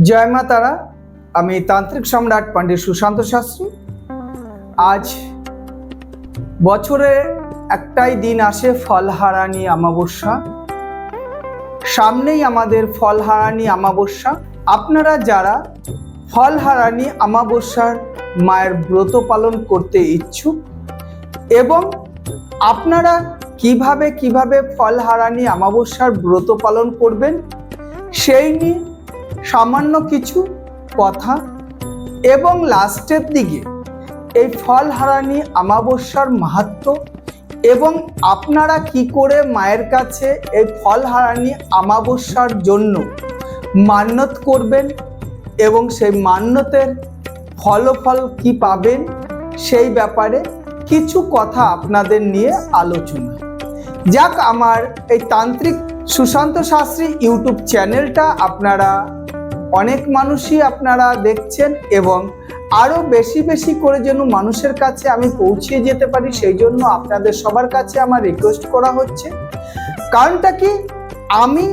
জয় মা তারা, আমি তান্ত্রিক সম্রাট পণ্ডিত সুশান্ত শাস্ত্রী। আজ বছরে একটাই দিন আসে ফলহারানি অমাবস্যা। সামনেই আমাদের ফলহারানি অমাবস্যা। আপনারা যারা ফলহারানি অমাবস্যার মায়ের ব্রত পালন করতে ইচ্ছুক, এবং আপনারা কীভাবে কীভাবে ফলহারানি অমাবস্যার ব্রত পালন করবেন, সেই নিয়ে সামান্য কিছু কথা এবং লাস্টের দিকে এই ফল হারানি অমাবস্যার মাহাত্ম এবং আপনারা কি করে মায়ের কাছে এই ফল হারানি অমাবস্যার জন্য মান্যত করবেন এবং সেই মান্যতের ফলফল কি পাবেন সেই ব্যাপারে কিছু কথা আপনাদের নিয়ে আলোচনা। যাক আমার এই তান্ত্রিক সুশান্ত শাস্ত্রী ইউটিউব চ্যানেলটা আপনারা অনেক মানুষই আপনারা দেখছেন এবং আরও বেশি বেশি করে যেন মানুষের কাছে আমি পৌঁছিয়ে যেতে পারি, সেই জন্য আপনাদের সবার কাছে আমার রিকোয়েস্ট করা হচ্ছে। কারণটা কি? আমি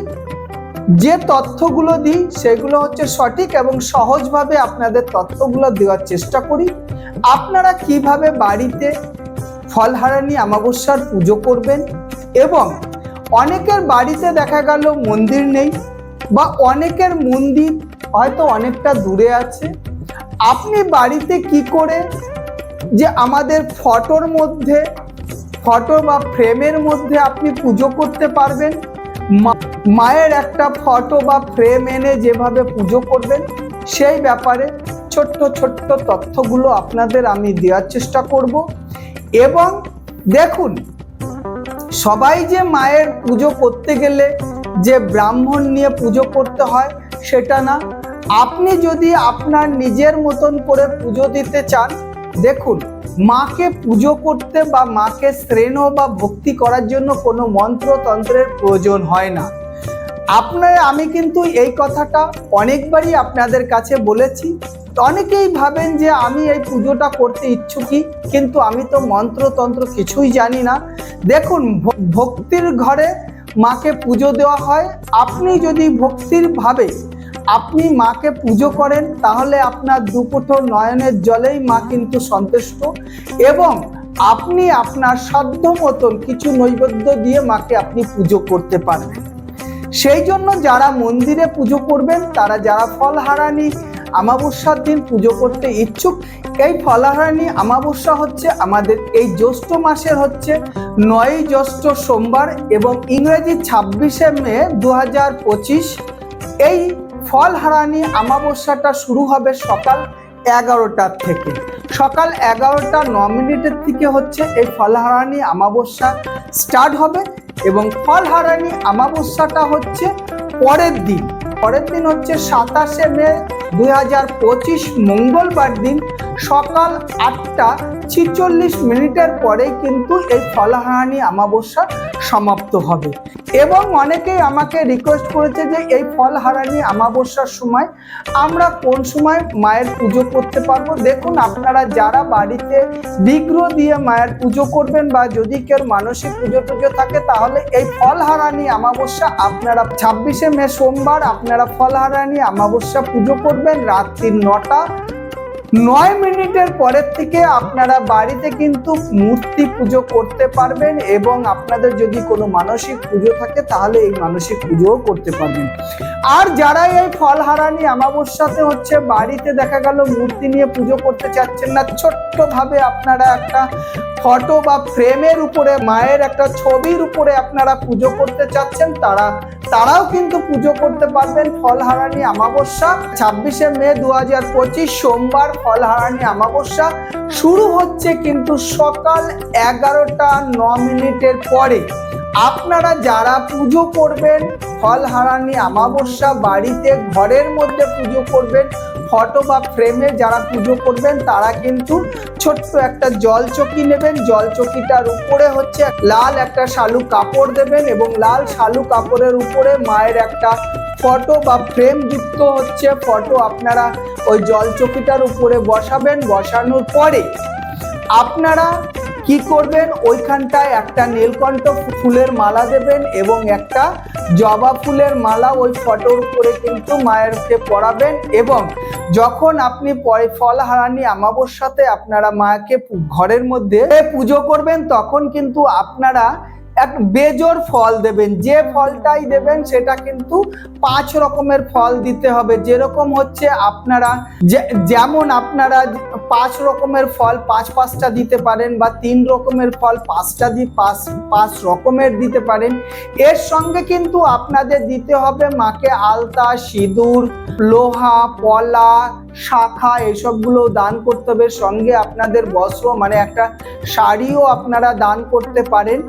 যে তথ্যগুলো দিই, সেগুলো হচ্ছে সঠিক এবং সহজভাবে আপনাদের তথ্যগুলো দেওয়ার চেষ্টা করি। আপনারা কীভাবে বাড়িতে ফলহারানি অমাবস্যার পুজো করবেন এবং অনেকের বাড়িতে দেখা গেল মন্দির নেই বা অনেকের মন্দির হয়তো অনেকটা দূরে আছে। আপনি বাড়িতে কি করে যে আমাদের ফটোর মধ্যে, ফটো বা ফ্রেমের মধ্যে আপনি পুজো করতে পারবেন? মায়ের একটা ফটো বা ফ্রেম এনে যেভাবে পুজো করবেন, সেই ব্যাপারে ছোট্ট ছোট্ট তথ্যগুলো আপনাদের আমি দেওয়ার চেষ্টা করব। এবং দেখুন, সবাই যে মায়ের পুজো করতে গেলে যে ব্রাহ্মণ নিয়ে পুজো করতে হয়, সেটা না। আপনি যদি আপনার নিজের মতন করে পুজো দিতে চান, দেখুন, মাকে পুজো করতে বা মাকে শ্রেণ বা ভক্তি করার জন্য কোনো মন্ত্রতন্ত্রের প্রয়োজন হয় না। আপনার, আমি কিন্তু এই কথাটা অনেকবারই আপনাদের কাছে বলেছি। অনেকেই ভাবেন যে আমি এই পুজোটা করতে ইচ্ছুকই, কিন্তু আমি তো মন্ত্রতন্ত্র কিছুই জানি না। দেখুন ভক্তির ঘরে মাকে পুজো দেওয়া হয়। আপনি যদি ভক্তির ভাবে আপনি মাকে পুজো করেন, তাহলে আপনার দুপুঠো নয়নের জলেই মা কিন্তু সন্তুষ্ট এবং আপনি আপনার সাধ্য মতন কিছু নৈবেদ্য দিয়ে মাকে আপনি পুজো করতে পারবেন। সেই জন্য যারা মন্দিরে পুজো করবেন, তারা যারা ফলহারানি আমাবস্যার দিন পুজো করতে ইচ্ছুক, এই ফলহারানি আমাবস্যা হচ্ছে আমাদের, এই জ্যৈষ্ঠ মাসের হচ্ছে নয় জ্যৈষ্ঠ সোমবার এবং ইংরেজি ছাব্বিশে মে দু পঁচিশ। পঁচিশ এই ফলহারানি আমাবস্যাটা শুরু হবে সকাল এগারোটার থেকে। সকাল এগারোটা ন মিনিটের থেকে হচ্ছে এই ফলহারানি আমাবস্যা স্টার্ট হবে এবং ফলহারানি আমাবস্যাটা হচ্ছে পরের দিন। পরের দিন হচ্ছে সাতাশে মে দুই হাজার পঁচিশ মঙ্গলবার দিন সকাল আটটা ছিচল্লিশ মিনিটের পরেই কিন্তু এই ফলহারানি আমাবস্যা সমাপ্ত হবে। এবং অনেকেই আমাকে রিকোয়েস্ট করেছে যে এই ফলহারানি আমাবস্যার সময় আমরা কোন সময় মায়ের পুজো করতে পারব? দেখুন, আপনারা যারা বাড়িতে বিগ্রহ দিয়ে মায়ের পুজো করবেন বা যদি কেউ মানসিক পুজো টুজো থাকে, তাহলে এই ফলহারানি আমাবস্যা আপনারা ছাব্বিশে মে সোমবার আপনারা ফলহারানি আমাবস্যা পুজো করবেন রাত্রি নটা নয় মিনিটের পরের থেকে আপনারা বাড়িতে কিন্তু মূর্তি পুজো করতে পারবেন এবং আপনাদের যদি কোনো মানসিক পুজো থাকে, তাহলে এই মানসিক পুজোও করতে পারবেন। আর যারা এই ফলহারানি আমাবস্যাতে হচ্ছে বাড়িতে দেখা গেল মূর্তি নিয়ে পুজো করতে চাচ্ছেন না, ছোট্টভাবে আপনারা একটা ফটো বা ফ্রেমের উপরে, মায়ের একটা ছবির উপরে আপনারা পুজো করতে চাচ্ছেন, তারা তারাও কিন্তু পুজো করতে পারবেন ফলহারানি আমাবস্যা ছাব্বিশে মে দু হাজার পঁচিশ সোমবার ফলহারানি আমাবস্যা শুরু হচ্ছে কিন্তু সকাল এগারোটা ন মিনিটের পরে। আপনারা যারা পুজো করবেন, ফলহারানি আমাবস্যা বাড়িতে ঘরের মধ্যে পুজো করবেন ফটো বা ফ্রেমে যারা পুজো করবেন, তারা কিন্তু ছোট্ট একটা জল চকি নেবেন। জল চকিটার উপরে হচ্ছে লাল একটা শালু কাপড় দেবেন এবং লাল শালু কাপড়ের উপরে মায়ের একটা ফটো বা ফ্রেম যুক্ত হচ্ছে ফটো আপনারা ওই জল চকিটার উপরে বসাবেন। বসানোর পরে আপনারা কি করবেন? ওইখানটায় একটা নীলকণ্ঠ ফুলের মালা দেবেন এবং একটা জবা ফুলের মালা ওই ফটোর উপরে কিন্তু মায়েরকে পরাবেন এবং যখন আপনি পরে ফল হারানি আমাবস্যাতে আপনারা মাকে ঘরের মধ্যে পুজো করবেন, তখন কিন্তু আপনারা এক বেজোর ফল দেবেন। যে ফলটাই দেবেন, সেটা কিন্তু পাঁচ রকমের ফল দিতে হবে। যেরকম হচ্ছে আপনারা যেমন আপনারা পাঁচ রকমের ফল পাঁচ পাঁচটা দিতে পারেন বা তিন রকমের ফল পাঁচটা দি, পাঁচ পাঁচ রকমের দিতে পারেন। এর সঙ্গে কিন্তু আপনাদের দিতে হবে মাকে আলতা, সিঁদুর, লোহা, পলা, শাখা এসবগুলো দান করতে হবে। সঙ্গে আপনাদের বস্ত্র মানে একটা শাড়িও আপনারা দান করতে পারেন।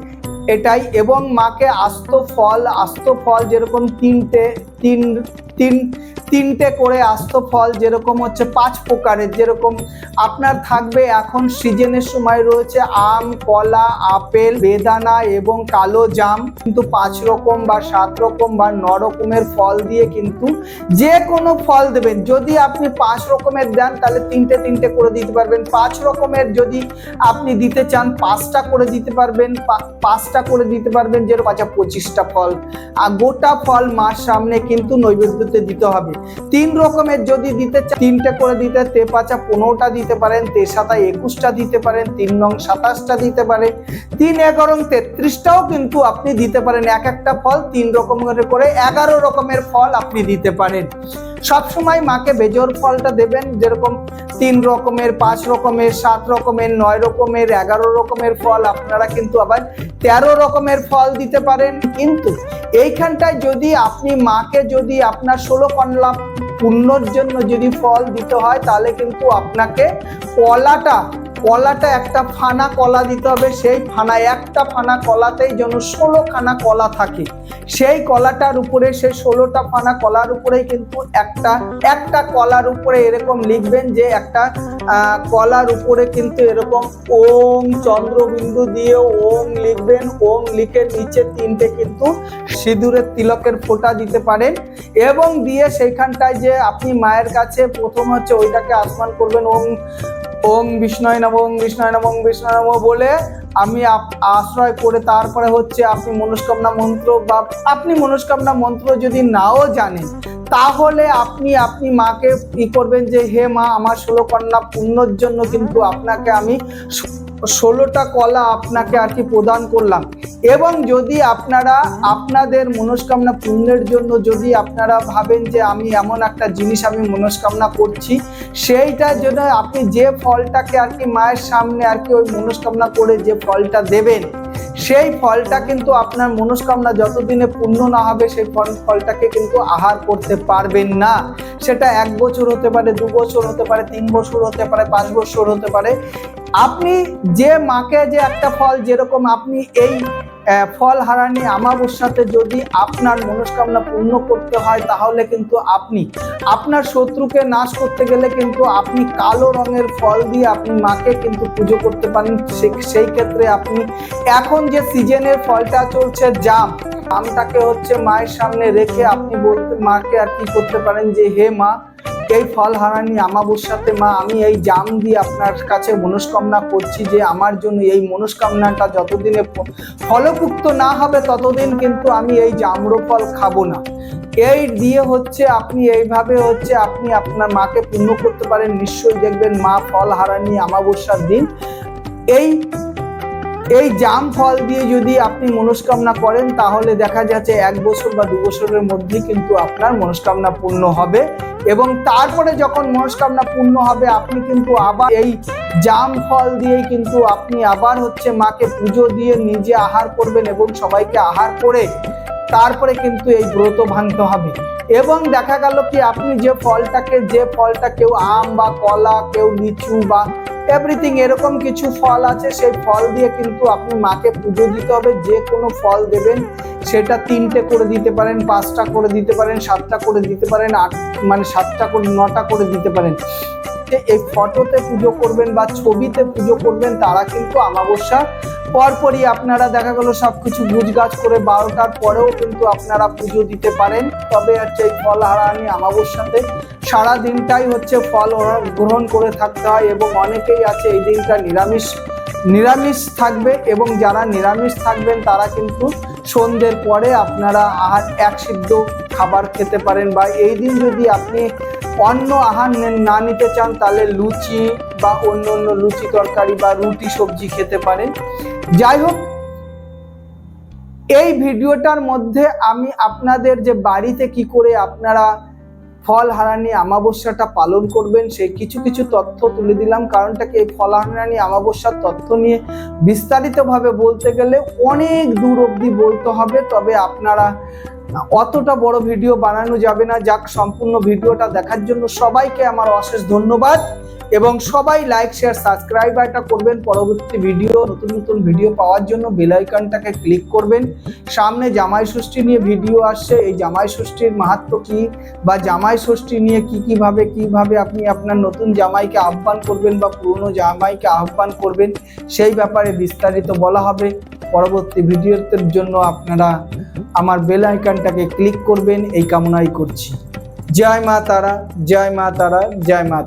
এটাই এবং মাকে আস্ত ফল আস্ত ফল যেরকম তিনটে তিন তিন, তিনটে করে আস্ত ফল যেরকম হচ্ছে পাঁচ প্রকারের, যেরকম আপনার থাকবে এখন সিজনের সময় রয়েছে আম, কলা, আপেল, বেদানা এবং কালো জাম। কিন্তু পাঁচ রকম বা সাত রকম বা ন রকমের ফল দিয়ে কিন্তু যে কোনো ফল দেবেন। যদি আপনি পাঁচ রকমের দেন, তাহলে তিনটে তিনটে করে দিতে পারবেন। পাঁচ রকমের যদি আপনি দিতে চান, পাঁচটা করে দিতে পারবেন পাঁচটা করে দিতে পারবেন, যেরকম আচ্ছা পঁচিশটা ফল। আর গোটা ফল মার সামনে কিন্তু নৈবেদ্যতে দিতে হবে। তিন রকমের যদি দিতে চান, তিনটে করে দিতে তে পাঁচা পনেরোটা দিতে পারেন তে সাতা একুশটা দিতে পারেন, তিন নং সাতাশটা দিতে পারেন, তিন এগারো তেত্রিশটাও কিন্তু আপনি দিতে পারেন। এক একটা ফল তিন রকমের করে এগারো রকমের ফল আপনি দিতে পারেন। সবসময় মাকে বেজোর ফলটা দেবেন, যেরকম তিন রকমের, পাঁচ রকমের, সাত রকমের, নয় রকমের, এগারো রকমের ফল, আপনারা কিন্তু আবার তেরো রকমের ফল দিতে পারেন। কিন্তু এইখানটায় যদি আপনি মাকে যদি আপনার ষোলো কন্যা পুণ্যর জন্য যদি ফল দিতে হয়, তাহলে কিন্তু আপনাকে কলাটা কলাটা একটা ফানা কলা দিতে হবে, সেই ফানা একটা ফানা কলাতেই যেন ষোলো ষোলোখানা কলা থাকে। সেই কলাটার উপরে, সেই ষোলোটা ফানা কলার উপরেই কিন্তু একটা একটা কলার উপরে এরকম লিখবেন যে একটা কলার উপরে কিন্তু এরকম ওম চন্দ্রবিন্দু দিয়ে ওম লিখবেন, ওম লিখে নিচে তিনটে কিন্তু সিঁদুরের তিলকের ফোঁটা দিতে পারেন এবং দিয়ে সেইখানটায় যে আপনি মায়ের কাছে প্রথম হচ্ছে ওইটাকে আসমান করবেন, ওম ওম বিষ্ণয় নম, ওং বিষ্ণয় নম, ওং বিষ্ণয় নম বলে আমি আশ্রয় করে তারপরে হচ্ছে আপনি মনস্কামনা মন্ত্র বা আপনি মনস্কামনা মন্ত্র যদি নাও জানেন, তাহলে আপনি আপনি মাকে ই করবেন যে, হে মা, আমার ষোলো কন্যা পুণ্যর জন্য কিন্তু আপনাকে আমি ষোলোটা কলা আপনাকে আর কি প্রদান করলাম। এবং যদি আপনারা আপনাদের মনস্কামনা পূর্ণের জন্য যদি আপনারা ভাবেন যে আমি এমন একটা জিনিস আমি মনস্কামনা করছি সেইটার জন্য আপনি যে ফলটাকে আর কি মায়ের সামনে আর কি ওই মনস্কামনা করে যে ফলটা দেবেন, সেই ফলটা কিন্তু আপনার মনস্কামনা যতদিনে পূর্ণ না হবে সেই ফল, ফলটাকে কিন্তু আহার করতে পারবেন না। সেটা এক বছর হতে পারে, দু বছর হতে পারে, তিন বছর হতে পারে, পাঁচ বছর হতে পারে। আপনি যে মাকে যে একটা ফল যেরকম আপনি এই ফল হারানি আমাবস্যাতে যদি আপনার মনস্কামনা পূর্ণ করতে হয়, তাহলে কিন্তু আপনি, আপনার শত্রুকে নাশ করতে গেলে কিন্তু আপনি কালো রঙের ফল দিয়ে আপনি মাকে কিন্তু পুজো করতে পারেন। সেই ক্ষেত্রে আপনি, এখন যে সিজনের ফলটা চলছে, জাম আমটাকে হচ্ছে মায়ের সামনে রেখে আপনি বলতে, মাকে আর কি করতে পারেন যে, হে মা এই ফল হারানি আমাবস্যাতে মা, আমি এই জাম দিয়ে আপনার কাছে মনস্কামনা করছি যে আমার জন্য এই মনস্কামনাটা যতদিনে ফলপুক্ত না হবে ততদিন কিন্তু আমি এই জামরো ফল খাব না। এই দিয়ে হচ্ছে আপনি এইভাবে হচ্ছে আপনি আপনার মাকে পূর্ণ করতে পারেন, নিশ্চয়ই দেখবেন মা ফল হারানি আমাবস্যার দিন। এই এই জাম ফল দিয়ে যদি আপনি মনস্কামনা করেন, তাহলে দেখা যাচ্ছে এক বছর বা দু বছরের মধ্যে কিন্তু আপনার মনস্কামনা পূর্ণ হবে। এবং তারপরে যখন মনস্কামনা পূর্ণ হবে, আপনি কিন্তু আবার এই জাম ফল দিয়েই কিন্তু আপনি আবার হচ্ছে মাকে পুজো দিয়ে নিজে আহার করবেন এবং সবাইকে আহার করে তারপরে কিন্তু এই ব্রত ভাঙতে হবে। এবং দেখা গেল কি, আপনি যে ফলটাকে, যে ফলটা কেউ আম বা কলা, কেউ লিচু বা এভরিথিং এরকম কিছু ফল আছে, সেই ফল দিয়ে কিন্তু আপনি মাকে পুজো দিতে হবে। যে কোনো ফল দেবেন, সেটা তিনটে করে দিতে পারেন, পাঁচটা করে দিতে পারেন, সাতটা করে দিতে পারেন, আট মানে সাতটা করে, নটা করে দিতে পারেন। যে এই ফটোতে পুজো করবেন বা ছবিতে পুজো করবেন, তারা কিন্তু আমাবস্যা পরপরই আপনারা দেখা গেল সবকিছু গুজগাছ করে বারোটার পরেও কিন্তু আপনারা পুজো দিতে পারেন। তবে হচ্ছে এই ফল হারানি আমাবস্যাতে সারা দিনটাই হচ্ছে ফল গ্রহণ করে থাকতে হয় এবং অনেকেই আছে এই দিনটা নিরামিষ নিরামিষ থাকবে এবং যারা নিরামিষ থাকবেন তারা কিন্তু সন্ধ্যের পরে আপনারা আহার এক সিদ্ধ খাবার খেতে পারেন বা এই দিন যদি আপনি অন্য আহার না নিতে চান, তাহলে লুচি বা অন্য অন্য লুচি তরকারি বা রুটি সবজি খেতে পারেন। যাই হোক, এই ভিডিওটার মধ্যে আমি আপনাদের যে বাড়িতে কি করে আপনারা ফল হারানি অমাবস্যাটা পালন করবেন সেই কিছু কিছু তথ্য তুলে দিলাম। কারণটা কি? এই ফল হারানি অমাবস্যার তথ্য নিয়ে বিস্তারিতভাবে বলতে গেলে অনেক দূর অবধি বলতে হবে। তবে আপনারা অতটা বড় ভিডিও বানানো যাবে না। যাক, সম্পূর্ণ ভিডিওটা দেখার জন্য সবাইকে আমার অশেষ ধন্যবাদ এবং সবাই লাইক শেয়ার সাবস্ক্রাইব এটা করবেন। পরবর্তী ভিডিও নতুন নতুন ভিডিও পাওয়ার জন্য বেল আইকনটাকে ক্লিক করবেন। সামনে জামাই ষষ্ঠী নিয়ে ভিডিও আসছে। এই জামাই ষষ্ঠীর মাহাত্ম কি বা জামাই ষষ্ঠী নিয়ে কি কীভাবে কীভাবে আপনি আপনার নতুন জামাইকে আহ্বান করবেন বা পুরনো জামাইকে আহ্বান করবেন, সেই ব্যাপারে বিস্তারিত বলা হবে। পরবর্তী ভিডিওর জন্য আপনারা আমার বেল আইকনটাকে ক্লিক করবেন, এই কামনাই করছি। জয় মা তারা, জয় মা তারা, জয় মা